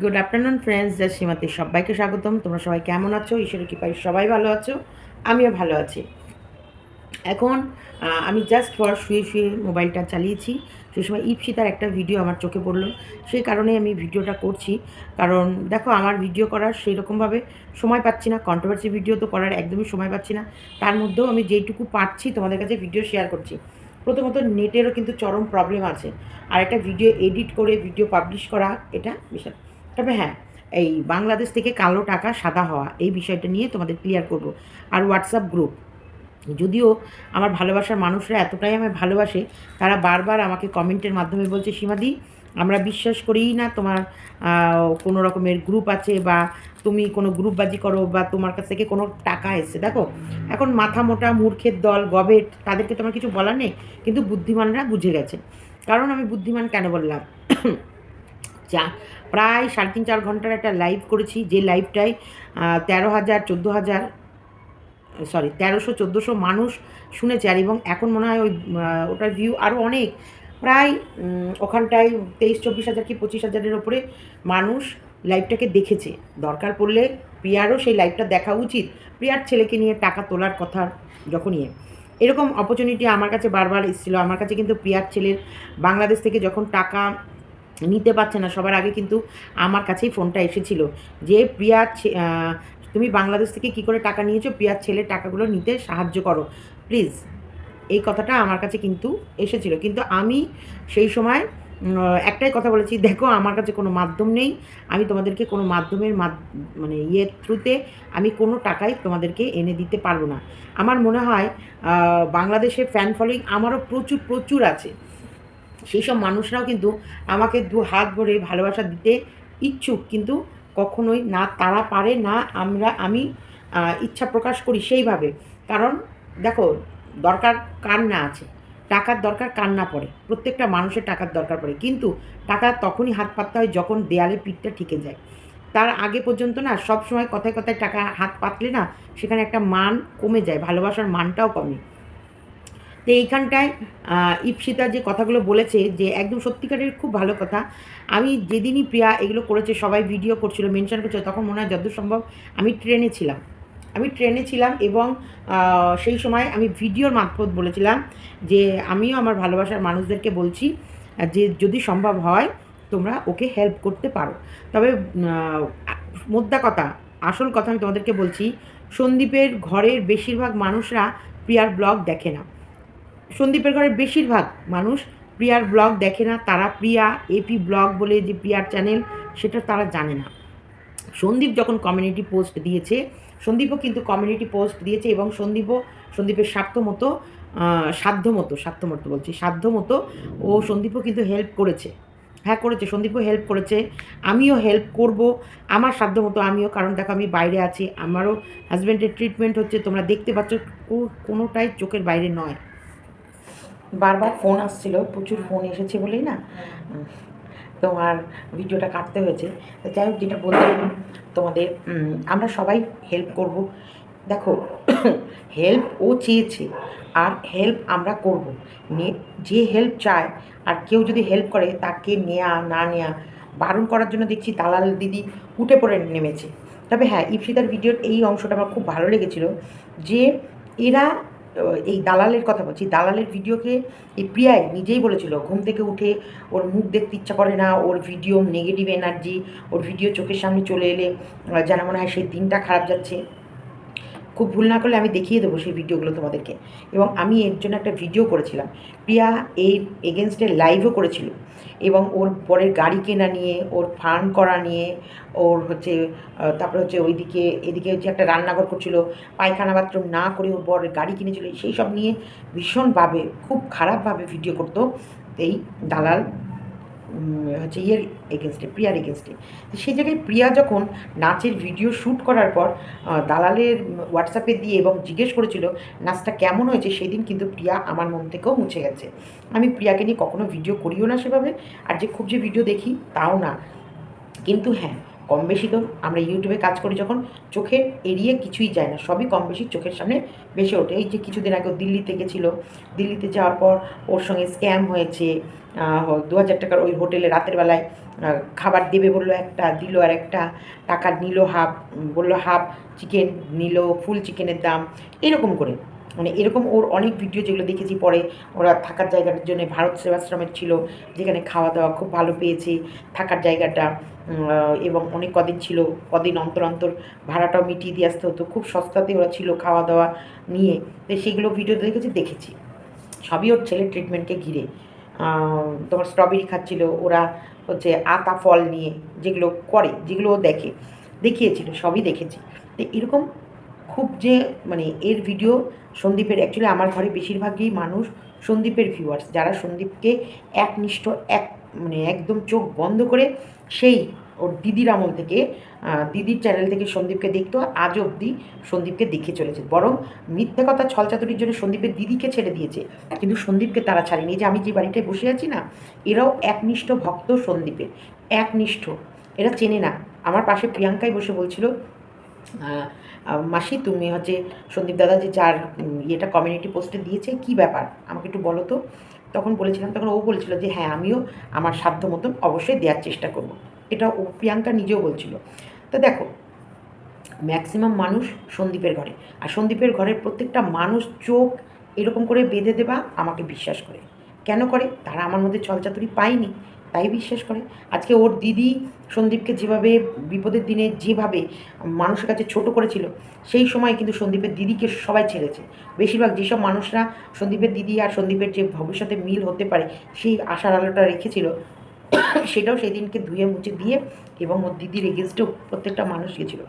Good afternoon friends just সীমাতে সবাইকে স্বাগতম। তোমরা সবাই কেমন আছো? ঈশ্বরের কৃপায় সবাই ভালো আছো। আমিও ভালো আছি। এখন আমি জাস্ট ফর শুয়ে শুয়ে মোবাইলটা চালিয়েছি। সেই সময় ইপসিতার একটা ভিডিও আমার চোখে পড়ল। সেই কারণে আমি ভিডিওটা করছি। কারণ, দেখো, আমার ভিডিও করার সেই রকমভাবে সময় পাচ্ছি না। কন্ট্রোভার্সি ভিডিও তো করার একদমই সময় পাচ্ছি না। তার মধ্যেও আমি যেইটুকু পারছি তোমাদের কাছে ভিডিও শেয়ার করছি। প্রথমত নেটেরও কিন্তু চরম প্রবলেম আছে। আর একটা ভিডিও এডিট করে ভিডিও পাবলিশ করা, এটা বিশাল তবে হ্যাঁ এই বাংলাদেশ থেকে কালো টাকা সাদা হওয়া, এই বিষয়টা নিয়ে তোমাদের ক্লিয়ার করব। আর হোয়াটসঅ্যাপ গ্রুপ যদিও আমার ভালোবাসার মানুষরা এতটাই আমায় ভালোবাসে, তারা বারবার আমাকে কমেন্টের মাধ্যমে বলছে, সীমাদি আমরা বিশ্বাস করিই না তোমার কোনো রকমের গ্রুপ আছে বা তুমি কোনো গ্রুপবাজি করো বা তোমার কাছ থেকে কোনো টাকা এসছে। দেখো, এখন মাথা মোটা মূর্খের দল, গবেট, তাদেরকে তোমার কিছু বলার নেই, কিন্তু বুদ্ধিমানরা বুঝে গেছে। কারণ আমি বুদ্ধিমান কেন বললাম? যা, প্রায় সাড়ে তিন চার ঘণ্টার একটা লাইভ করেছি, যে লাইভটায় তেরো হাজার, চোদ্দ হাজার সরি তেরোশো, চোদ্দোশো মানুষ শুনেছে। আর এবং এখন মনে হয় ওই ওটার ভিউ আরও অনেক। প্রায় ওখানটায় তেইশ, চব্বিশ হাজার কি পঁচিশ হাজারের ওপরে মানুষ লাইভটাকে দেখেছে। দরকার পড়লে প্রিয়ারও সেই লাইভটা দেখা উচিত। প্রিয়ার ছেলেকে নিয়ে টাকা তোলার কথা যখন এ। এরকম অপরচুনিটি আমার কাছে বারবার এসেছিল। আমার কাছে কিন্তু প্রিয়ার ছেলের বাংলাদেশ থেকে যখন টাকা নিতে পারছে না, সবার আগে কিন্তু আমার কাছেই ফোনটা এসেছিল যে প্রিয়ার তুমি বাংলাদেশ থেকে কি করে টাকা নিয়েছো? প্রিয়ার ছেলের টাকাগুলো নিতে সাহায্য করো। প্লিজ এই কথাটা আমার কাছে কিন্তু এসেছিল। কিন্তু আমি সেই সময় একটাই কথা বলেছি দেখো আমার কাছে কোনো মাধ্যম নেই আমি তোমাদেরকে কোনো মাধ্যমের মাধ- মানে ইয়ের থ্রুতে আমি কোনো টাকাই তোমাদেরকে এনে দিতে পারব না। আমার মনে হয় আহ, বাংলাদেশের ফ্যান ফলোয়িং আমারও প্রচুর প্রচুর আছে। সেই সব মানুষরাও কিন্তু আমাকে দু হাত ভরে ভালোবাসা দিতে ইচ্ছুক কিন্তু কখনোই না তারা পারে না আমরা আমি ইচ্ছা প্রকাশ করি সেইভাবে। কারণ দেখো দরকার কার না আছে। টাকার দরকার কার না পড়ে। প্রত্যেকটা মানুষের টাকার দরকার পড়ে। কিন্তু টাকা তখনই হাত পাততে হয় যখন দেয়ালে পিঠটা ঠিকে যায়। তার আগে পর্যন্ত না সব সময় কথায় কথায় টাকা হাত পাতলে না সেখানে একটা মান কমে যায়, ভালোবাসার মানটাও কমে। তো এইখানটায় ইপসিতা যে কথাগুলো বলেছে যে একদম সত্যিকারের খুব ভালো কথা। আমি যেদিনই প্রিয়া এগুলো করেছে, সবাই ভিডিও করছিল মেনশন করছিল, তখন মনে হয় যতদূর সম্ভব আমি ট্রেনে ছিলাম। আমি ট্রেনে ছিলাম এবং সেই সময় আমি ভিডিওর মারফত বলেছিলাম যে আমিও আমার ভালোবাসার মানুষদেরকে বলছি, যে যদি সম্ভব হয় তোমরা ওকে হেল্প করতে পারো। তবে মোদ্দা কথা, আসল কথা আমি তোমাদেরকে বলছি, সন্দীপের ঘরের বেশিরভাগ মানুষরা প্রিয়ার ব্লগ দেখে না। সন্দীপের ঘরের বেশিরভাগ মানুষ প্রিয়ার ব্লগ দেখে না, তারা প্রিয়া এপি ব্লগ বলে যে প্রিয়ার চ্যানেল সেটা তারা জানে না। সন্দীপ যখন কমিউনিটি পোস্ট দিয়েছে সন্দীপও কিন্তু কমিউনিটি পোস্ট দিয়েছে এবং সন্দীপও, সন্দীপের স্বার্থ মতো সাধ্য মতো সাধ্য মতো বলছি সাধ্য মতো ও সন্দীপও কিন্তু হেল্প করেছে। হ্যাঁ করেছে, সন্দীপও হেল্প করেছে। আমিও হেল্প করব, আমার সাধ্য মতো আমিও, কারণ দেখো আমি বাইরে আছি, আমারও হাজব্যান্ডের ট্রিটমেন্ট হচ্ছে, তোমরা দেখতে পাচ্ছ কোনোটাই চোখের বাইরে নয়। বারবার ফোন আসছিল, প্রচুর ফোন এসেছে বলেই না? তোমার ভিডিওটা কাটতে হয়েছে। তো যাই হোক, যেটা বললাম তোমাদের আমরা সবাই হেল্প করব। দেখো হেল্প ও চেয়েছে আর হেল্প আমরা করব। যে হেল্প চায় আর কেউ যদি হেল্প করে, তাকে নেয়া, না নেয়া, বারণ করার জন্য দেখছি দালাল দিদি উঠে পড়ে নেমেছে। তবে হ্যাঁ ইপসিতার ভিডিওর এই অংশটা আমার খুব ভালো লেগেছিল যে এরা এই দালালের কথা বলছি, দালালের ভিডিওকে এই প্রিয়াই নিজেই বলেছিল, ঘুম থেকে উঠে ওর মুখ দেখতে ইচ্ছা করে না, ওর ভিডিও নেগেটিভ এনার্জি ওর ভিডিও চোখের সামনে চলে এলে যেন মনে হয় সেই দিনটা খারাপ যাচ্ছে। খুব ভুল না করলে আমি দেখিয়ে দেবো সেই ভিডিওগুলো তোমাদেরকে। এবং আমি এর জন্য একটা ভিডিও করেছিলাম। প্রিয়া এই এগেনস্টে লাইভও করেছিল। এবং ওর পরের গাড়ি কেনা নিয়ে, ওর ফার্ম করা নিয়ে, ওর হচ্ছে তারপরে হচ্ছে ওইদিকে, এদিকে হচ্ছে একটা রান্নাঘর করছিল। পায়খানা বাথরুম না করে ওর বরের গাড়ি কিনেছিল। সেই সব নিয়ে ভীষণভাবে, খুব খারাপভাবে ভিডিও করতো এই দালাল। হচ্ছে ইয়ের এগেনস্টে প্রিয়ার এগেনস্টে সেই জায়গায় প্রিয়া যখন নাচের ভিডিও শ্যুট করার পর দালালের হোয়াটসঅ্যাপে দিয়ে এবং জিজ্ঞেস করেছিল, নাচটা কেমন হয়েছে? সেদিন কিন্তু প্রিয়া আমার মন থেকেও মুছে গেছে। আমি প্রিয়াকে নিয়ে কখনো ভিডিও করিও না সেভাবে, আর যে খুব যে ভিডিও দেখি, তাও না। কিন্তু হ্যাঁ কম বেশি তো। আমরা ইউটিউবে কাজ করি যখন চোখের এড়িয়ে কিছুই যায় না, সবই কম বেশি চোখের সামনে বেশি ওঠে। এই যে কিছুদিন আগে দিল্লিতে গেছিল, দিল্লিতে যাওয়ার পর ওর সঙ্গে স্ক্যাম হয়েছে দু হাজার টাকার ওই হোটেলে রাতের বেলায় খাবার দেবে বলল একটা, দিল আর একটা, টাকা নিল হাফ, বলল হাফ চিকেন নিল, ফুল চিকেনের দাম, এরকম করে। মানে এরকম ওর অনেক ভিডিও যেগুলো দেখেছি, পরে ওরা থাকার জায়গাটার জন্য ভারত সেবাশ্রমের ছিল, যেখানে খাওয়া দাওয়া খুব ভালো পেয়েছে থাকার জায়গাটা এবং অনেক কদিন ছিল, কদিন অন্তর অন্তর ভাড়াটাও মিটিয়ে দিয়ে আসতে হতো, খুব সস্তাতে ওরা ছিল খাওয়া দাওয়া নিয়ে, তো সেগুলো ভিডিও দেখেছি দেখেছি। সবই ওর ছেলের ট্রিটমেন্টকে ঘিরে। তোমার স্ট্রবেরি খাচ্ছিল, ওরা হচ্ছে আতা ফল নিয়ে যেগুলো করে, যেগুলো ও দেখে, দেখিয়েছিল, সবই দেখেছি। তো এরকম খুব যে মানে এর ভিডিও সন্দীপের অ্যাকচুয়ালি আমার ঘরে বেশিরভাগই মানুষ সন্দীপের ভিউয়ার্স যারা সন্দীপকে একনিষ্ঠ, এক মানে একদম চোখ বন্ধ করে সেই ওর দিদির আমল থেকে দিদির চ্যানেল থেকে সন্দীপকে দেখতো, আজ অবধি সন্দীপকে দেখে চলেছে। বরং মিথ্যে কথা ছলচাতুরির জন্য সন্দীপের দিদিকে ছেড়ে দিয়েছে। কিন্তু সন্দীপকে তারা ছাড়েনি। যে আমি যে বাড়িটায় বসে আছি না, এরাও একনিষ্ঠ ভক্ত সন্দীপের, একনিষ্ঠ। এরা চেনে না। আমার পাশে প্রিয়াঙ্কাই বসে বলছিল মাসি, তুমি হচ্ছে সন্দীপ দাদা যে যার ইয়েটা কমিউনিটি পোস্টে দিয়েছে, কি ব্যাপার? আমাকে একটু বলো তো। তখন বলেছিলাম, তখন ও বলছিল যে হ্যাঁ আমিও আমার সাধ্য মতন অবশ্যই দেওয়ার চেষ্টা করব। এটা ও প্রিয়াঙ্কা নিজেও বলছিল। তো দেখো ম্যাক্সিমাম মানুষ সন্দীপের ঘরে। আর সন্দীপের ঘরের প্রত্যেকটা মানুষ চোখ এরকম করে বেঁধে দেবা, আমাকে বিশ্বাস করে। কেন করে? তারা আমার মধ্যে ছলচাতুরি পায়নি। তাই বিশ্বাস করে। আজকে ওর দিদি সন্দীপকে যেভাবে বিপদের দিনে যেভাবে মানুষের কাছে ছোট করেছিল, সেই সময় কিন্তু সন্দীপের দিদিকে সবাই ছেড়েছে। বেশিরভাগ যেসব মানুষরা সন্দীপের দিদি আর সন্দীপের যে ভবিষ্যতে মিল হতে পারে, সেই আশার আলোটা রেখেছিল, সেটাও সেই দিনকে ধুয়ে মুছে দিয়ে এবং ওর দিদির এগেনস্টেও প্রত্যেকটা মানুষ গেছিল।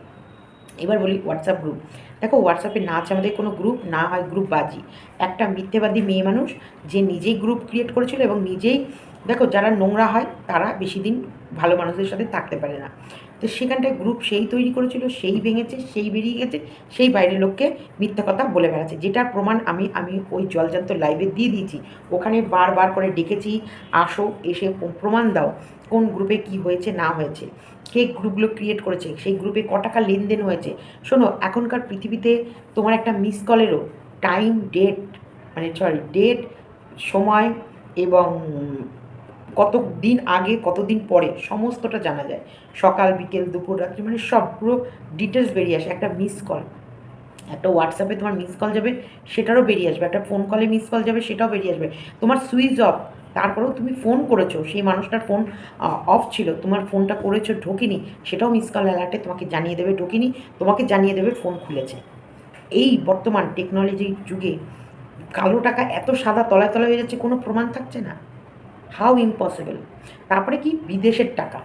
এবার বলি হোয়াটসঅ্যাপ গ্রুপ দেখো হোয়াটসঅ্যাপে না আছে আমাদের কোনো গ্রুপ না হয় গ্রুপ বাজি। একটা মিথ্যেবাদী মেয়ে মানুষ, যে নিজেই গ্রুপ ক্রিয়েট করেছিল এবং নিজেই দেখো, যারা নোংরা হয়, তারা বেশি দিন ভালো মানুষদের সাথে থাকতে পারে না। তো সেখানটায় গ্রুপ সেই তৈরি করেছিল, সেই ভেঙেছে, সেই বেরিয়ে গেছে, সেই বাইরের লোককে মিথ্যা কথা বলে বেড়াচ্ছে। যেটার প্রমাণ আমি আমি ওই জলজান্ত লাইভে দিয়ে দিয়েছি। ওখানে বারবার করে ডেকেছি, আসো, এসে প্রমাণ দাও, কোন গ্রুপে কি হয়েছে, না হয়েছে। কে গ্রুপগুলো ক্রিয়েট করেছে, সেই গ্রুপে ক টাকা লেনদেন হয়েছে। শোনো, এখনকার পৃথিবীতে তোমার একটা মিস কলেরও টাইম ডেট মানে সরি ডেট সময় এবং কত দিন আগে, কতদিন পরে, সমস্তটা জানা যায়। সকাল, বিকেল, দুপুর, রাত্রি মানে সব পুরো ডিটেলস বেরিয়ে আসে। একটা মিস কল একটা হোয়াটসঅ্যাপে তোমার মিস কল যাবে, সেটারও বেরিয়ে আসবে। একটা ফোন কলে মিস কল যাবে, সেটাও বেরিয়ে আসবে। তোমার সুইচ অফ তারপরেও তুমি ফোন করেছ, সেই মানুষটার ফোন অফ ছিল, তোমার ফোনটা করেছ, ঢোকেনি, সেটাও মিস কল অ্যালার্টে তোমাকে জানিয়ে দেবে, ঢোকেনি, তোমাকে জানিয়ে দেবে ফোন খুলেছে। এই বর্তমান টেকনোলজির যুগে কালো টাকা এত সাদা তলায় তলায় হয়ে যাচ্ছে, কোনো প্রমাণ থাকছে না। হাউ ইম্পসিবল তারপরে কি? বিদেশের টাকা।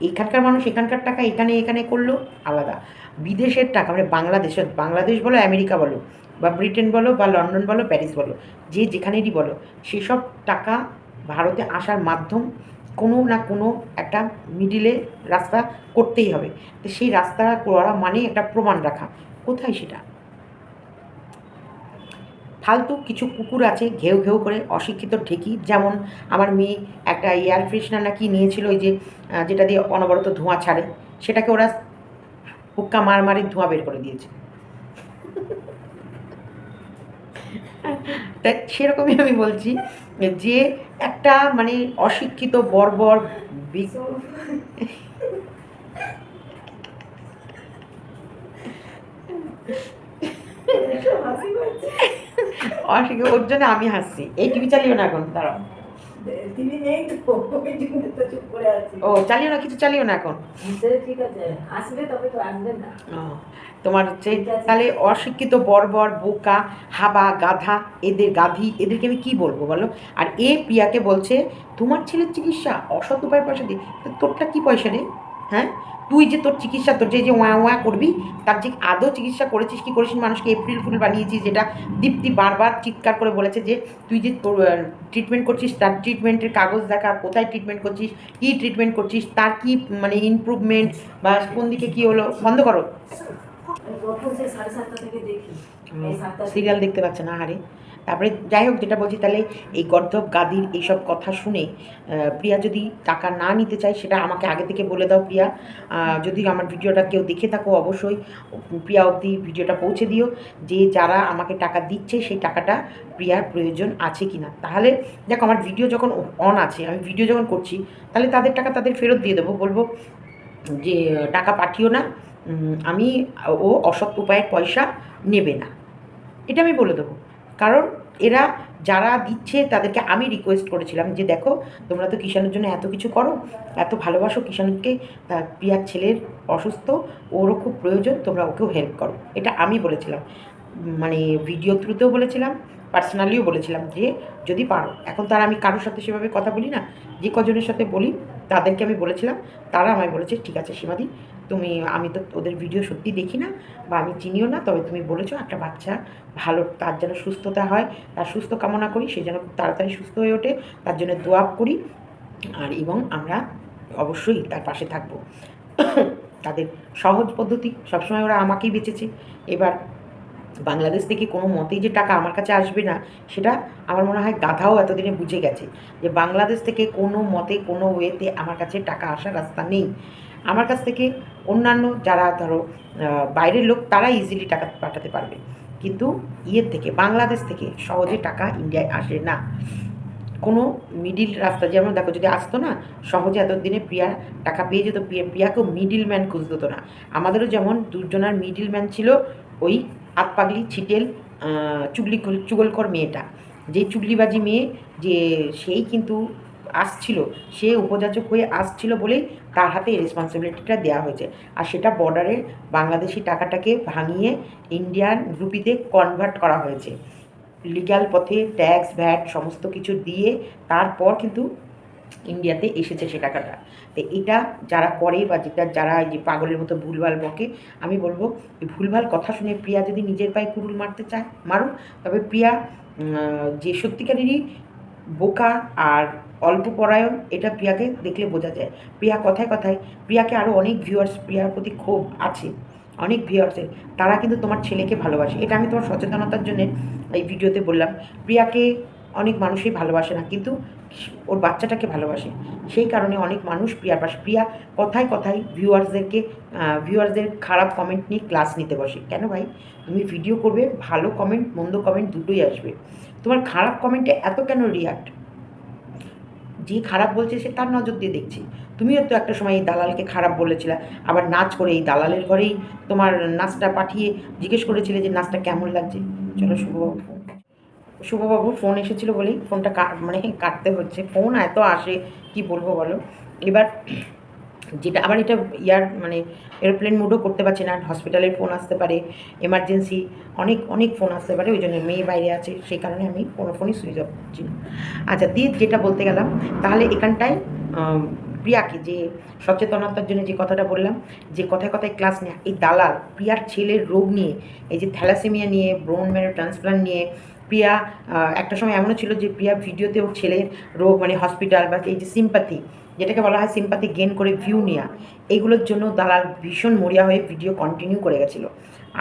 এখানকার মানুষ এখানকার টাকা, এখানে এখানে করল, আলাদা। বিদেশের টাকা মানে বাংলাদেশের বাংলাদেশ বলো, আমেরিকা বলো, বা ব্রিটেন বলো, বা লন্ডন বলো, প্যারিস বলো, যে যেখানেরই বলো, সেসব টাকা ভারতে আসার মাধ্যম কোনো না কোনো একটা মিডিলে রাস্তা করতেই হবে। তো সেই রাস্তা করা মানে একটা প্রমাণ রাখা। কোথায় সেটা? ফালতু কিছু কুকুর আছে ঘেউ ঘেউ করে অশিক্ষিত ঠেকি যেমন আমার মেয়ে একটা এয়ার ফ্রেশনার নাকি নিয়েছিল ওই যে যেটা দিয়ে অনবরত ধোঁয়া ছাড়ে। সেটাকে ওরা হুক্কা মার মারে ধোঁয়া বের করে দিয়েছে। তা সেরকমই আমি বলছি যে একটা মানে অশিক্ষিত বর্বর অশিক্ষিত ওর জন্য আমি হাসছি। এই টিভি চালিও না এখন দাঁড়াও। তিনি নেই তো ওই জন্য তো চুপ করে আছি। ও চালিও না কিছু চালিও না এখন। ঠিক আছে আসবে তবে তো আসবে না। ও, তোমার হচ্ছে তাহলে অশিক্ষিত বর্বর বোকা হাবা গাধা এদের গাধি এদেরকে আমি কি বলব বলো? আর এ প্রিয়াকে বলছে তোমার ছেলের চিকিৎসা অসৎ উপায় পয়সা দিয়ে তোরটা কি পয়সা রে? হ্যাঁ? তুই যে তোর চিকিৎসা তোর যে যে ওয়া ওয়া করবি তার যে আদৌ চিকিৎসা করেছিস কি করেছিস মানুষকে এপ্রিল ফুল বানিয়েছিস যেটা দীপ্তি বারবার চিৎকার করে বলেছে যে তুই যে তোর ট্রিটমেন্ট করছিস তার ট্রিটমেন্টের কাগজ দেখা কোথায় ট্রিটমেন্ট করছিস কী ট্রিটমেন্ট করছিস তার কি মানে ইমপ্রুভমেন্ট বা কোন দিকে কী হলো বন্ধ করো। সিরিয়াল দেখতে পাচ্ছে না হারে তারপরে যাই হোক, যেটা বলছি, তাহলে এই গর্ধব গাদির এইসব কথা শুনে প্রিয়া যদি টাকা না নিতে চায়, সেটা আমাকে আগে থেকে বলে দাও প্রিয়া। যদি আমার ভিডিওটা কেউ দেখে থাকো, অবশ্যই প্রিয়া অবধি ভিডিওটা পৌঁছে দিও যে যারা আমাকে টাকা দিচ্ছে, সেই টাকাটা প্রিয়ার প্রয়োজন আছে কি না তাহলে দেখো, আমার ভিডিও যখন অন আছে, আমি ভিডিও যখন করছি, তাহলে তাদের টাকা তাদের ফেরত দিয়ে দেবো। বলব যে, টাকা পাঠিও না আমি ও অসৎ উপায়ের পয়সা নেবে না। এটা আমি বলে দেবো। কারণ এরা যারা দিচ্ছে তাদেরকে আমি রিকোয়েস্ট করেছিলাম যে দেখো, তোমরা তো কিষাণের জন্য এত কিছু করো, এত ভালোবাসো কিষাণকে তার প্রিয়ার ছেলের অসুস্থ, ওরও খুব প্রয়োজন, তোমরা ওকেও হেল্প করো। এটা আমি বলেছিলাম। মানে ভিডিও থ্রুতেও বলেছিলাম পার্সোনালিও বলেছিলাম যে যদি পারো, এখন তার আমি কারোর সাথে সেভাবে কথা বলি না, যে কজনের সাথে বলি, তাদেরকে আমি বলেছিলাম, তারা আমায় বলেছে, ঠিক আছে সীমাদি তুমি, আমি তো ওদের ভিডিও সত্যি দেখি না বা আমি চিনিও না, তবে তুমি বলেছ একটা বাচ্চা ভালো, তার যেন সুস্থতা হয়, তার সুস্থ কামনা করি, সে যেন খুব তাড়াতাড়ি সুস্থ হয়ে ওঠে, তার জন্য দোয়া করি। আর এবং আমরা অবশ্যই তার পাশে থাকব। তাদের সহজ পদ্ধতি সবসময় ওরা আমাকেই বেঁচেছে। এবার বাংলাদেশ থেকে কোনো মতেই যে টাকা আমার কাছে আসবে না, সেটা আমার মনে হয় গাধাও এতদিনে বুঝে গেছে যে বাংলাদেশ থেকে কোনো মতে, কোনো ওয়েতে আমার কাছে টাকা আসার রাস্তা নেই। আমার কাছ থেকে অন্যান্য যারা ধরো বাইরের লোক তারা ইজিলি টাকা পাঠাতে পারবে। কিন্তু ইয়ের থেকে, বাংলাদেশ থেকে সহজে টাকা ইন্ডিয়ায় আসে না। কোনো মিডিল রাস্তা, যেমন দেখো যদি আসতো না, সহজে এতদিনে প্রিয়া টাকা পেয়ে যেত, প্রিয়া, প্রিয়াকেও মিডিল ম্যান খুঁজতে হতো না। আমাদেরও যেমন দুজনার মিডিল ম্যান ছিল ওই হাত পাগলি ছিটেল চুগলি চুগলকর মেয়েটা। যে চুগলিবাজি মেয়ে, যে সেই কিন্তু আসছিল, সে উপযাচক হয়ে আসছিল বলেই তার হাতে এই রেসপন্সিবিলিটিটা দেওয়া হয়েছে। আর সেটা বর্ডারের বাংলাদেশি টাকাটাকে ভাঙিয়ে ইন্ডিয়ান রুপিতে কনভার্ট করা হয়েছে। লিগ্যাল পথে ট্যাক্স ভ্যাট সমস্ত কিছু দিয়ে তারপর কিন্তু ইন্ডিয়াতে এসেছে সে টাকাটা। তো এটা যারা করে বা যেটা যারা এই যে পাগলের মতো ভুলভাল বকে, আমি বলব ভুলভাল কথা শুনে প্রিয়া যদি নিজের পায়ে কুরুল মারতে চায়, মারুক। তবে প্রিয়া যে সত্যিকারেরই বোকা আর অল্প পরায়ণ, এটা প্রিয়াকে দেখলে বোঝা যায়। প্রিয়া কথায় কথায়, প্রিয়াকে আরও অনেক ভিউয়ার্স প্রিয়ার প্রতি ক্ষোভ আছে, অনেক ভিউয়ার্সের তারা কিন্তু তোমার ছেলেকে ভালোবাসে। এটা আমি তোমার সচেতনতার জন্য এই ভিডিওতে বললাম। প্রিয়াকে অনেক মানুষই ভালোবাসে না, কিন্তু ওর বাচ্চাটাকে ভালোবাসে। সেই কারণে অনেক মানুষ প্রিয়ার পাশে। প্রিয়া কথায় কথায় ভিউয়ার্সদেরকে ভিউয়ার্সদের খারাপ কমেন্ট নিয়ে ক্লাস নিতে বসে। কেন ভাই? তুমি ভিডিও করবে, ভালো কমেন্ট মন্দ কমেন্ট দুটোই আসবে। তোমার খারাপ কমেন্টে এত কেন রিয়াক্ট যে খারাপ বলছে সে তার নজর দিয়ে দেখছি। তুমিও তো একটা সময় এই দালালকে খারাপ বলেছিলে। আবার নাচ করে এই দালালের ঘরেই তোমার নাচটা পাঠিয়ে জিজ্ঞেস করেছিলে যে নাচটা কেমন লাগছে? চলো শুভবাবু। শুভবাবু ফোন এসেছিল বলেই ফোনটা মানে কাটতে হচ্ছে। ফোন এত আসে, কি বলব বলো? এবার যেটা আবার এটা ইয়ার মানে এরোপ্লেন মুডও করতে পারছে না হসপিটালের ফোন আসতে পারে এমার্জেন্সি অনেক অনেক ফোন আসতে পারে ওই জন্য মেয়ে বাইরে আছে, সেই কারণে আমি কোনো ফোনই সুইচ অফ করছি না। আচ্ছা দিয়ে যেটা বলতে গেলাম, তাহলে এখানটায় প্রিয়াকে যে সচেতনতার জন্য যে কথাটা বললাম, যে কথায় কথায় ক্লাস নেয়, এই দালাল, প্রিয়ার ছেলের রোগ নিয়ে, এই যে থ্যালাসেমিয়া নিয়ে ব্রোন ম্যারো ট্রান্সপ্লান্ট নিয়ে, প্রিয়া একটা সময় এমনও ছিল যে প্রিয়া ভিডিওতে ওর ছেলের রোগ মানে হসপিটাল বা এই যে সিম্পাথি যেটাকে বলা হয় সিম্পাতি গেন করে ভিউ নেওয়া এইগুলোর জন্য দালাল ভীষণ মরিয়া হয়ে ভিডিও কন্টিনিউ করে গেছিল।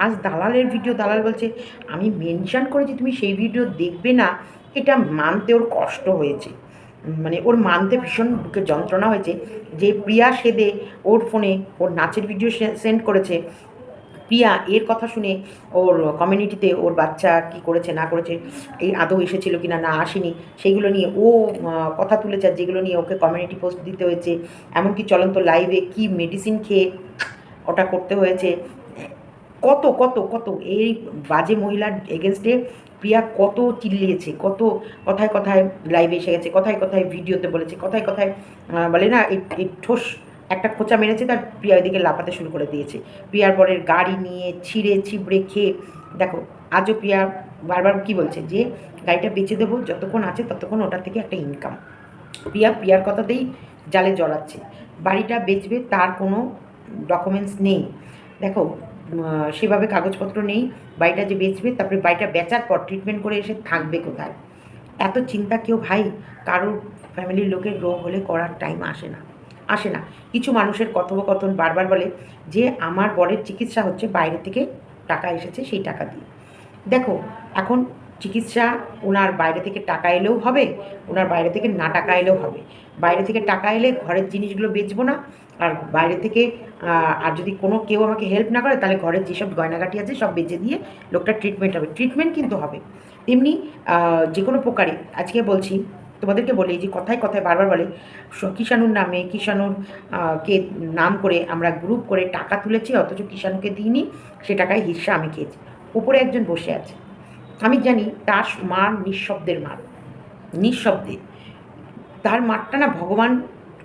আজ দালালের ভিডিও দালাল বলছে, আমি মেনশান করেছি, তুমি সেই ভিডিও দেখবে না। এটা মানতে ওর কষ্ট হয়েছে। মানে ওর মানতে ভীষণ বুকে যন্ত্রণা হয়েছে। যে প্রিয়া সেদে ওর ফোনে ওর নাচের ভিডিও সেন্ড করেছে প্রিয়া এর কথা শুনে ওর কমিউনিটিতে ওর বাচ্চা কি করেছে, না করেছে, এই আদৌ এসেছিল কি না না আসেনি, সেইগুলো নিয়ে ও কথা তুলেছে যেগুলো নিয়ে ওকে কমিউনিটি পোস্ট দিতে হয়েছে, এমনকি চলন্ত লাইভে কি মেডিসিন খেয়ে ওটা করতে হয়েছে। কত কত কত, এই বাজে মহিলার এগেনস্টে প্রিয়া কত চিল্লিয়েছে, কত কথায় কথায় লাইভে এসে গেছে, কথায় কথায় ভিডিওতে বলেছে, কথায় কথায় বলে না এই ঠোস একটা খোঁচা মেরেছে, তার প্রিয়া ওইদিকে লাফাতে শুরু করে দিয়েছে। প্রিয়ার পরের গাড়ি নিয়ে ছিঁড়ে ছিবড়ে খেয়ে, দেখো, আজও প্রিয়া বারবার কি বলছে যে, গাড়িটা বেচে দেবো, যতক্ষণ আছে ততক্ষণ ওটা থেকে একটা ইনকাম প্রিয়া প্রিয়ার কথাতেই জালে জড়াচ্ছে। বাড়িটা বেচবে তার কোনো ডকুমেন্টস নেই। দেখো সেভাবে কাগজপত্র নেই, বাড়িটা যে বেচবে, তারপরে বাড়িটা বেচার পর ট্রিটমেন্ট করে এসে থাকবে কোথায়? এত চিন্তা কেউ, ভাই, কারোর ফ্যামিলির লোকের রোগ হলে করার টাইম আসে না। আসে না। কিছু মানুষের কথোপকথন বারবার বলে যে, আমার বরের চিকিৎসা হচ্ছে বাইরে থেকে টাকা এসেছে, সেই টাকা দিয়ে। দেখো, এখন চিকিৎসা ওনার বাইরে থেকে টাকা এলেও হবে, ওনার বাইরে থেকে না টাকা এলেও হবে। বাইরে থেকে টাকা এলে ঘরের জিনিসগুলো বেচবো না, আর বাইরে থেকে আর যদি কোনো কেউ আমাকে হেল্প না করে, তাহলে ঘরের যেসব গয়নাগাটি আছে, সব বেচে দিয়ে লোকটা ট্রিটমেন্ট হবে। ট্রিটমেন্ট কিন্তু হবে। তেমনি যে কোনো প্রকারে, আজকে বলছি তোমাদেরকে বলি যে কথায় কথায় বারবার বলে কিষাণুর নামে কিষাণুর কে নাম করে আমরা গ্রুপ করে টাকা তুলেছি, অথচ কিষাণুকে দিইনি, সে টাকায় হিস্সা আমি খেয়েছি। উপরে একজন বসে আছে। আমি জানি তার মার নিঃশব্দের মার। নিঃশব্দে। তার মারটা না ভগবান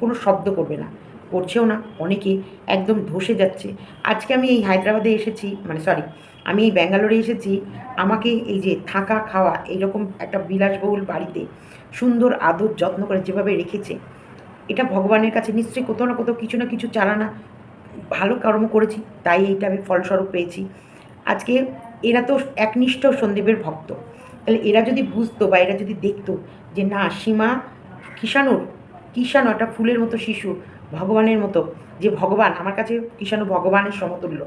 কোনো শব্দ করবে না। করছেও না, অনেকে একদম ধসে যাচ্ছে। আজকে আমি এই হায়দ্রাবাদে এসেছি মানে সরি আমি এই ব্যাঙ্গালোরে এসেছি, আমাকে এই যে থাকা, খাওয়া, এইরকম একটা বিলাসবহুল বাড়িতে সুন্দর আদর যত্ন করে যেভাবে রেখেছে, এটা ভগবানের কাছে নিশ্চয়ই কোথাও না কোথাও কিছু না কিছু চালানা ভালো কর্ম করেছি, তাই এইটা আমি ফলস্বরূপ পেয়েছি। আজকে এরা তো একনিষ্ঠ সন্দীপের ভক্ত, তাহলে এরা যদি বুঝতো বা এরা যদি দেখতো যে না, সীমা কিষাণুর, কিষাণু একটা ফুলের মতো শিশু, ভগবানের মতো, যে ভগবান, আমার কাছে কিষাণু ভগবানের সমতুল্য।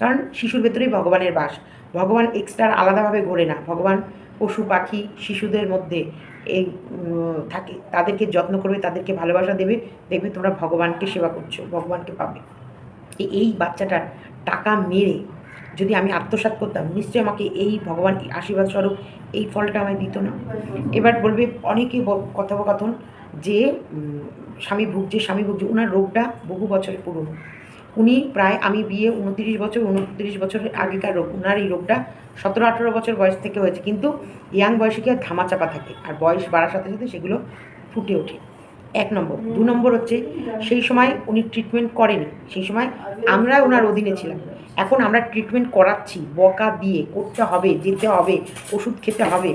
কারণ শিশুর ভেতরেই ভগবানের বাস, ভগবান এক্সট্রা আলাদাভাবে ঘোরে না, ভগবান পশু, পাখি, শিশুদের মধ্যে এই থাকে, তাদেরকে যত্ন করবে, তাদেরকে ভালোবাসা দেবে, দেখবে তোমরা ভগবানকে সেবা করছ, ভগবানকে পাবে। এই বাচ্চাটার টাকা মেরে যদি আমি আত্মসাৎ করতাম, নিশ্চয়ই আমাকে এই ভগবান আশীর্বাদ স্বরূপ এই ফলটা আমায় দিত না। এবার বলবে অনেকে কথোপকথন যে স্বামী ভুগছে স্বামী ভুগছে ওনার রোগটা বহু বছরের পুরনো। উনি প্রায়, আমি বিয়ে উনত্রিশ বছর, উনত্রিশ বছরের আগেকার রোগ ওনার এই রোগটা সতেরো, আঠেরো বছর বয়স থেকে হয়েছে। কিন্তু ইয়াং বয়সে কি আর ধামাচাপা থাকে? আর বয়স বাড়ার সাথে সাথে সেগুলো ফুটে ওঠে। এক নম্বর। দু নম্বর হচ্ছে, সেই সময় উনি ট্রিটমেন্ট করেনি। সেই সময় আমরা ওনার অধীনে ছিলাম। এখন আমরা ট্রিটমেন্ট করাচ্ছি। বকা দিয়ে করতে হবে, যেতে হবে, ওষুধ খেতে হবে।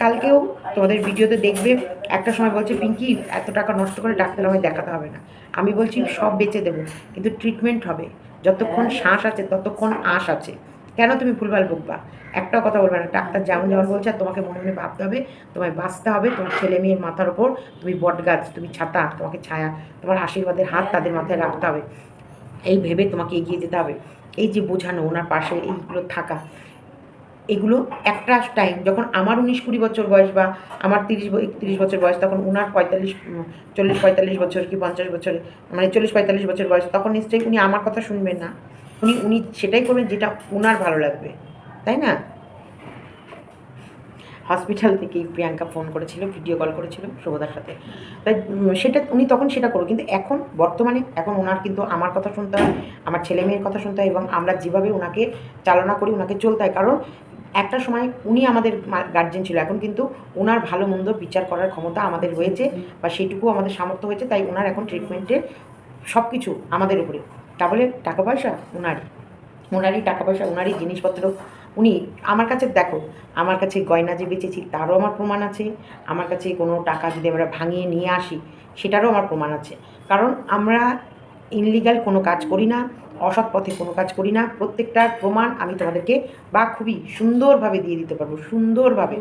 কালকেও তোমাদের ভিডিওতে দেখবে, একটা সময় বলছে, পিঙ্কি, এত টাকা নষ্ট করে ডাক্তার আমায় দেখাতে হবে না। আমি বলছি, সব বেঁচে দেবো, কিন্তু ট্রিটমেন্ট হবে। যতক্ষণ শ্বাস আছে, ততক্ষণ আশ আছে। কেন তুমি ভুলভাল বকবা একটাও কথা বলবে না। ডাক্তার যেমন যেমন বলছে, আর তোমাকে মনে মনে ভাবতে হবে, তোমায় বাঁচতে হবে। তোমার ছেলে মেয়ের মাথার ওপর তুমি বট গাছ তুমি ছাতা, তোমাকে ছায়া, তোমার আশীর্বাদের হাত তাদের মাথায় রাখতে হবে। এই ভেবে তোমাকে এগিয়ে যেতে হবে। এই যে বোঝানো, ওনার পাশে এইগুলো থাকা এগুলো একটা টাইম যখন আমার উনিশ কুড়ি বছর বয়স বা আমার তিরিশ একত্রিশ বছর বয়স, তখন উনার পঁয়তাল্লিশ চল্লিশ পঁয়তাল্লিশ বছর কি পঞ্চাশ বছর মানে চল্লিশ পঁয়তাল্লিশ বছর বয়স, তখন নিশ্চয়ই উনি আমার কথা শুনবেন না। উনি উনি সেটাই করবেন যেটা ওনার ভালো লাগবে, তাই না? হসপিটাল থেকেই প্রিয়াঙ্কা ফোন করেছিল ভিডিও কল করেছিল শুভদার সাথে। তাই সেটা, উনি তখন সেটা করো কিন্তু এখন, বর্তমানে, এখন ওনার কিন্তু আমার কথা শুনতে হয়, আমার ছেলে মেয়ের কথা শুনতে হয় এবং আমরা যেভাবে ওনাকে চালনা করি ওনাকে চলতে হয়। কারণ একটা সময় উনি আমাদের গার্জেন ছিল। এখন কিন্তু ওনার ভালো মন্দ বিচার করার ক্ষমতা আমাদের রয়েছে বা সেটুকু আমাদের সামর্থ্য হয়েছে, তাই ওনার এখন ট্রিটমেন্টে সব কিছু আমাদের উপরে। তা বলে টাকা পয়সা? ওনারই। ওনারই টাকা পয়সা, ওনারই জিনিসপত্র। উনি, আমার কাছে দেখো, আমার কাছে গয়না যে বেচেছি, তারও আমার প্রমাণ আছে। আমার কাছে কোনো টাকা যদি আমরা ভাঙিয়ে নিয়ে আসি, সেটারও আমার প্রমাণ আছে। কারণ আমরা ইনলিগাল কোনো কাজ করি না। অসৎ পথে কোনো কাজ করি না। প্রত্যেকটার প্রমাণ আমি তোমাদেরকে বা খুবই সুন্দরভাবে দিয়ে দিতে পারব, সুন্দরভাবে।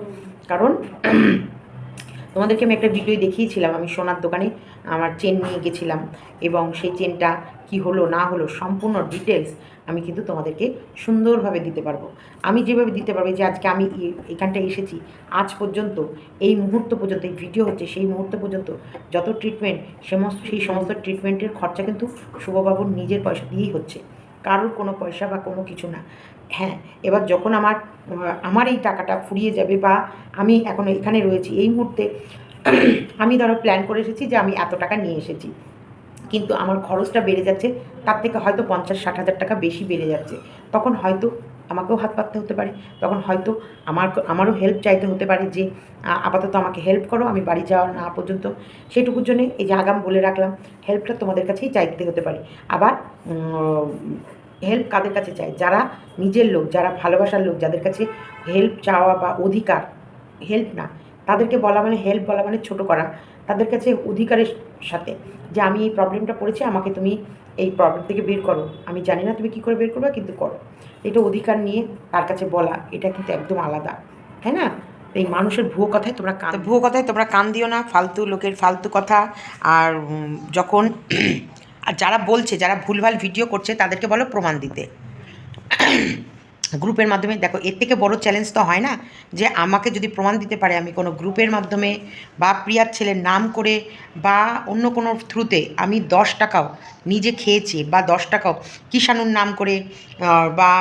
কারণ তোমাদেরকে আমি একটা ভিডিও দেখিয়েছিলাম আমি সোনার দোকানে, আমার চেন নিয়ে গেছিলাম এবং সেই চেনটা কি হলো না হলো সম্পূর্ণ ডিটেলস আমি কিন্তু তোমাদেরকে সুন্দরভাবে দিতে পারব। আমি যেভাবে দিতে পারব যে আজকে আমি এ- এখানটায় এসেছি, আজ পর্যন্ত, এই মুহূর্ত পর্যন্ত, এই ভিডিও হচ্ছে সেই মুহূর্ত পর্যন্ত যত ট্রিটমেন্ট সমস্ত, সেই সমস্ত ট্রিটমেন্টের খরচা কিন্তু শুভবাবুর নিজের পয়সা দিয়েই হচ্ছে। কারোর কোনো পয়সা বা কোনো কিছু না। হ্যাঁ এবার যখন আমার আমার এই টাকাটা ফুরিয়ে যাবে বা আমি এখন এখানে রয়েছি, এই মুহূর্তে আমি ধরো প্ল্যান করে এসেছি যে আমি এত টাকা নিয়ে এসেছি। কিন্তু আমার খরচটা বেড়ে যাচ্ছে তার থেকে হয়তো পঞ্চাশ, ষাট হাজার টাকা বেশি বেড়ে যাচ্ছে। তখন হয়তো আমাকেও হাত পাততে হতে পারে। তখন হয়তো আমার আমারও হেল্প চাইতে হতে পারে যে আপাতত আমাকে হেল্প করো, আমি বাড়ি যাওয়া না পর্যন্ত। সেটুকুর জন্যে এই যে আগাম বলে রাখলাম হেল্পটা তোমাদের কাছেই চাইতে হতে পারে। আবার হেল্প কাদের কাছে চাই? যারা নিজের লোক, যারা ভালোবাসার লোক, যাদের কাছে হেল্প চাওয়া বা অধিকার হেল্প না, তাদেরকে বলা মানে হেল্প বলা মানে ছোট করা। তাদের কাছে অধিকারের সাথে যে আমি এই প্রবলেমটা পড়েছি আমাকে তুমি এই প্রবলেম থেকে বের করো। আমি জানি না তুমি কী করে বের করবে, কিন্তু করো। এটা অধিকার নিয়ে তার কাছে বলা, এটা কিন্তু একদম আলাদা। তাই না? এই মানুষের ভুয়ো কথায় তোমরা কান ভুয়ো কথায় তোমরা কান দিও না, ফালতু লোকের ফালতু কথা। আর যখন, আর যারা বলছে, যারা ভুলভাল ভিডিও করছে, তাদেরকে বলো প্রমাণ দিতে। গ্রুপের মাধ্যমে, দেখো, এর থেকে বড় চ্যালেঞ্জ তো হয় না যে আমাকে যদি প্রমাণ দিতে পারে আমি কোনো গ্রুপের মাধ্যমে বা প্রিয়ার ছেলের নাম করে বা অন্য কোনো থ্রুতে আমি দশ টাকাও নিজে খেয়েছি বা দশ টাকাও কিষাণুর নাম করে বা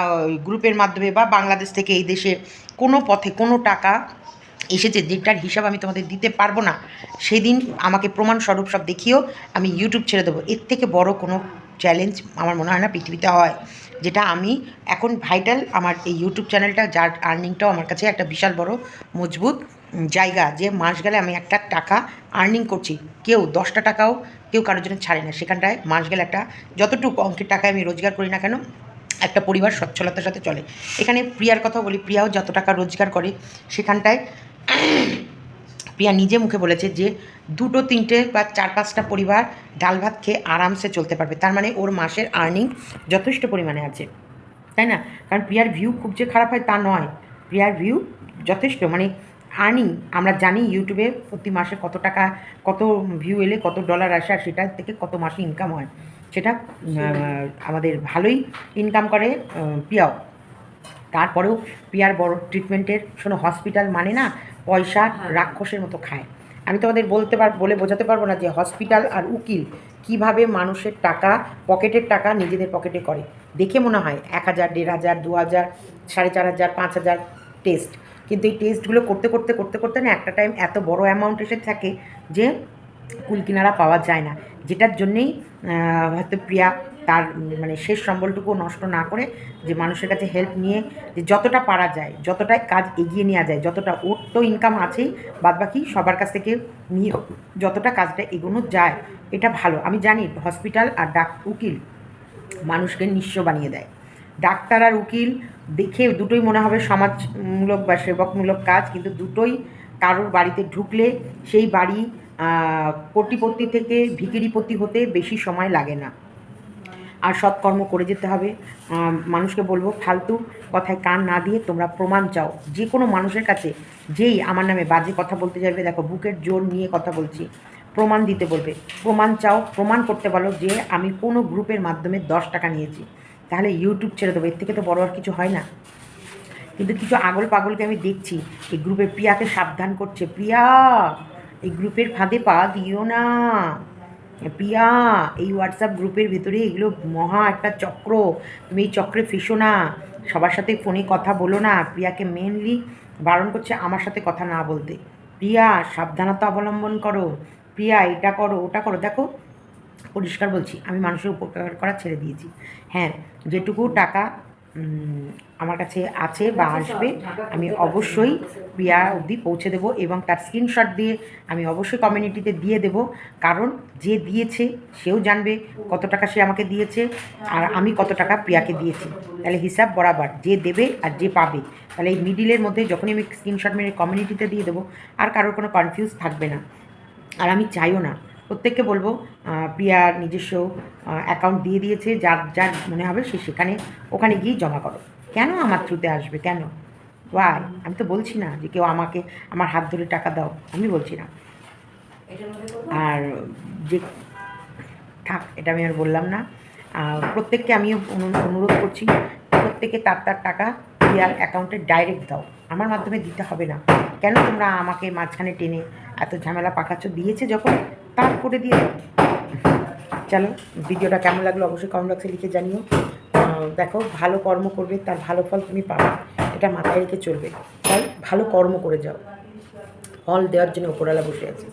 গ্রুপের মাধ্যমে বা বাংলাদেশ থেকে এই দেশে কোনো পথে কোনো টাকা এসেছে যেটার হিসাব আমি তোমাদের দিতে পারব না, সেদিন আমাকে প্রমাণস্বরূপ সব দেখিয়েও আমি ইউটিউব ছেড়ে দেবো। এর থেকে বড় কোনো চ্যালেঞ্জ আমার মনে হয় না পৃথিবীতে হয়। যেটা আমি এখন ভাইটাল আমার এই ইউটিউব চ্যানেলটা যার আর্নিংটাও আমার কাছে একটা বিশাল বড় মজবুত জায়গা। যে মাস গেলে আমি একটা টাকা আর্নিং করছি। কেউ দশটা টাকাও কেউ কারোর জন্য ছাড়ে না। সেখানটায় মাস গেলে একটা যতটুকু অঙ্কের টাকায় আমি রোজগার করি না কেন, একটা পরিবার সচ্ছলতার সাথে চলে। এখানে প্রিয়ার কথা বলি, প্রিয়াও যত টাকা রোজগার করে, সেখানটায় প্রিয়া নিজে মুখে বলেছে যে দুটো তিনটে বা চার পাঁচটা পরিবার ডাল ভাত খেয়ে আরামসে চলতে পারবে। তার মানে ওর মাসের আর্নিং যথেষ্ট পরিমাণে আছে। তাই না? কারণ প্রিয়ার ভিউ খুব যে খারাপ হয় তা নয়। প্রিয়ার ভিউ যথেষ্ট। মানে আর্নিং আমরা জানি ইউটিউবে প্রতি মাসে কত টাকা কত ভিউ এলে কত ডলার আসে আর সেটার থেকে কত মাসে ইনকাম হয়। সেটা আমাদের ভালোই ইনকাম করে আহ, প্রিয়াও। তারপরেও পিয়ার বড় ট্রিটমেন্টের শোনো হসপিটাল মানে না পয়সা রাক্ষসের মতো খায়। আমি তোমাদের বলতে পার বলে বোঝাতে পারব না যে হসপিটাল আর উকিল কীভাবে মানুষের টাকা পকেটের টাকা নিজেদের পকেটে করে। দেখে মনে হয় এক হাজার দেড় হাজার দু হাজার সাড়ে চার হাজার পাঁচ হাজার টেস্ট। কিন্তু এই টেস্টগুলো করতে করতে করতে করতে না একটা টাইম এত বড় অ্যামাউন্ট এসে থাকে যে কুল কিনারা পাওয়া যায় না। যেটার জন্যেই হয়তো প্রিয়া তার মানে শেষ সম্বলটুকু নষ্ট না করে যে মানুষের কাছে হেল্প নিয়ে যে যতটা পারা যায় যতটা কাজ এগিয়ে নেওয়া যায়, যতটা ওর তো ইনকাম আছেই, বাদবাকি সবার কাছ থেকে নিয়ে যতটা কাজটা এগোনো যায়, এটা ভালো। আমি জানি হসপিটাল আর ডাক উকিল মানুষকে নিঃস্ব বানিয়ে দেয়। ডাক্তার আর উকিল দেখে দুটোই মনে হবে সমাজমূলক বা সেবকমূলক কাজ, কিন্তু দুটোই কারোর বাড়িতে ঢুকলে সেই বাড়ি কোটিপতি থেকে ভিকিরিপতি হতে বেশি সময় লাগে না। আর সৎকর্ম করে যেতে হবে। মানুষকে বলব, ফালতু কথায় কান না দিয়ে তোমরা প্রমাণ চাও। যে কোনো মানুষের কাছে যেই আমার নামে বাজে কথা বলতে যাবে, দেখো বুকের জোর নিয়ে কথা বলছি, প্রমাণ দিতে বলবে। প্রমাণ চাও, প্রমাণ করতে বলো যে আমি কোনো গ্রুপের মাধ্যমে দশ টাকা নিয়েছি। তাহলে ইউটিউব ছেড়ে দেবো, এর থেকে তো বড় আর কিছু হয় না। কিন্তু কিছু আগল পাগলকে আমি দেখছি, এই গ্রুপের প্রিয়াকে সাবধান করছে। প্রিয়া, এই গ্রুপের ফাঁদে পা দিও না। প্রিয়া, এই হোয়াটসঅ্যাপ গ্রুপের ভেতরে এগুলো মহা একটা চক্র। তুমি এই চক্রে ফেসো না। সবার সাথে ফোনে কথা বলো না। প্রিয়াকে মেনলি বারণ করছে আমার সাথে কথা না বলতে। প্রিয়া, সাবধানতা অবলম্বন করো। প্রিয়া, এটা করো, ওটা করো। দেখো, পরিষ্কার বলছি, আমি মানুষের উপকার করা ছেড়ে দিয়েছি। হ্যাঁ যেটুকু টাকা আমার কাছে আছে বা আসবে আমি অবশ্যই প্রিয়া অবধি পৌঁছে দেবো এবং তার স্ক্রিনশট দিয়ে আমি অবশ্যই কমিউনিটিতে দিয়ে দেব। কারণ যে দিয়েছে সেও জানবে কত টাকা সে আমাকে দিয়েছে আর আমি কত টাকা প্রিয়াকে দিয়েছি। তাহলে হিসাব বরাবর যে দেবে আর যে পাবে। তাহলে এই মিডিলের মধ্যে যখনই আমি স্ক্রিনশট মেরে কমিউনিটিতে দিয়ে দেবো আর কারোর কোনো কনফিউজ থাকবে না। আর আমি চাইও না প্রত্যেককে বলব প্রিয়ার নিজস্ব অ্যাকাউন্ট দিয়ে দিয়েছে, যার যার মনে হবে সে সেখানে, ওখানে গিয়ে জমা করো। কেন আমার থ্রুতে আসবে? কেন? ওয়াই আমি তো বলছি না যে কেউ আমাকে, আমার হাত ধরে টাকা দাও। আমি বলছি না? আর যে, থাক, এটা আমি আর বললাম না। প্রত্যেককে আমি অনুরোধ করছি, প্রত্যেকে তার তার টাকা প্রিয়ার অ্যাকাউন্টে ডাইরেক্ট দাও। আমার মাধ্যমে দিতে হবে না। কেন তোমরা আমাকে মাঝখানে টেনে এত ঝামেলা পাকাচ্ছ? দিয়েছে যখন তার করে দিয়ে চলো, ভিডিওটা কেমন লাগল অবশ্যই কমেন্ট বক্সে লিখে জানিও। দেখো, ভালো কর্ম করবে, তার ভালো ফল তুমি পাবে। এটা মাথায় রেখে চলবে। তাই ভালো কর্ম করে যাও। ফল দেওয়ার জন্য ওপরওয়ালা বসে আছে।